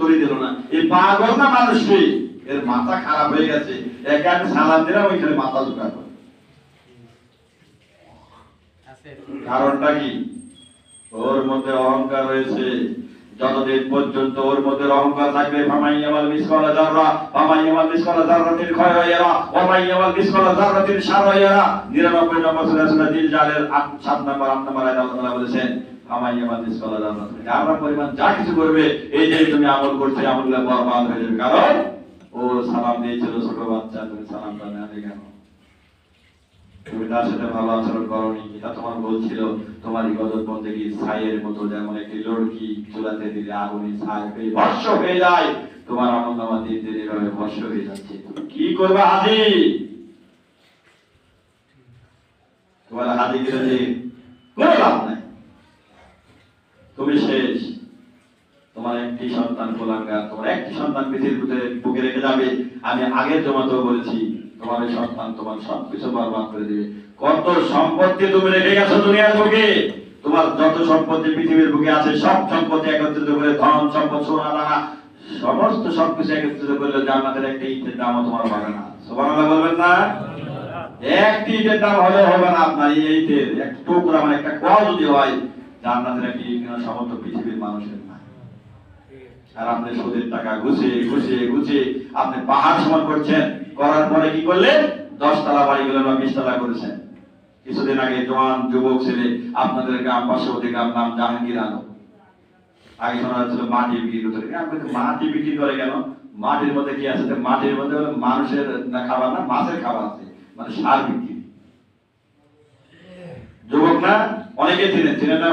উত্তরই দিল না। এই পাগল না মানুষ এর মাথা খারাপ হয়ে গেছে। এক আমি সালাম দিলাম, ওইখানে মাথা জোগাড় কারণটা কি? ওর মধ্যে অহংকার রয়েছে। যতদিন পর্যন্ত ওর মধ্যে অহংকার থাকবে ফামাই আমাল মিসকলা জাররা ফামাই আমাল মিসকলা জাররাতিন খয়র আমাল মিসকলা জাররাতিন শার ইয়ারা 99 নম্বর সূরা সূরা জিল জালের 7 নম্বর 8 নম্বর আয়াত আল্লাহ তাআলা বলেছেন ফামাই আমাল মিসকলা জাররাতিন যারা পরিমাণ যা কিছু করবে, এই যে তুমি আমল করছ আমলগুলো বরবাদ হয়ে যাবে। কারণ, ও সালাম দিয়েছিল ছোট বাচ্চা, তুমি সালামটা নেওয়া কেন? সাথে ভালো আচরণ করনি, এটা তোমার বলছিল তোমার ইবাদত ছাইয়ের মতো যেমন একটি লড়কি চুলাতে দিলে ছাই হয়ে ভস্য হয়ে যায়। তোমার আমল নামা দিন দিন এভাবে ভস্য হয়ে যাচ্ছে। তুমি কি করবে হাজি? তোমার হাজি কোনো লাভ নাই। তুমি শেষ। তোমার একটি সন্তান কোলাঙ্গার, তোমার একটি সন্তান পৃথিবীর বুকে রেখে যাবে। আমি আগের জমাতেও বলেছি তোমার এই সন্তান, তোমার সবকিছু বরবাদ করে দিবে। কত সম্পত্তি তুমি রেখে গেছো দুনিয়ার বুকে? তোমার যত সম্পত্তি পৃথিবীর বুকে আছে, সব সম্পত্তি একত্রিত করে ধন, সম্পদ, সোনা, দানা, সমস্ত সবকিছু একত্রিত করলে জান্নাতের একটা ইটের দামও তোমার হবে না। সুবহানাল্লাহ বলবেন না? একটি ইটের দাম হলে হবে না আপনার এই ইটের। এক টুকরা মানে একটা কোয়া যদি হয়, জান্নাতের একটি ইট সমস্ত পৃথিবীর মানুষের না। আর আপনি সুদের টাকা ঘুষে ঘুষে ঘুষে আপনি পাহাড় সমান করছেন। করার পরে কি করলেন? বা করেছেন। কিছুদিন আগে যুবক ছেলে আপনাদের গ্রাম গ্রাম নাম জাহাঙ্গীর আগে শোনা যাচ্ছিল মাটি বিক্রি করতে মাটি বিক্রি করে কেন? মাটির মধ্যে কি আছে? মাটির মধ্যে মানুষের না খাবার না, মাছের খাবার আছে। মানে সার বিক্রি। যুবক না? অনেকে চিনেন। চিনেন না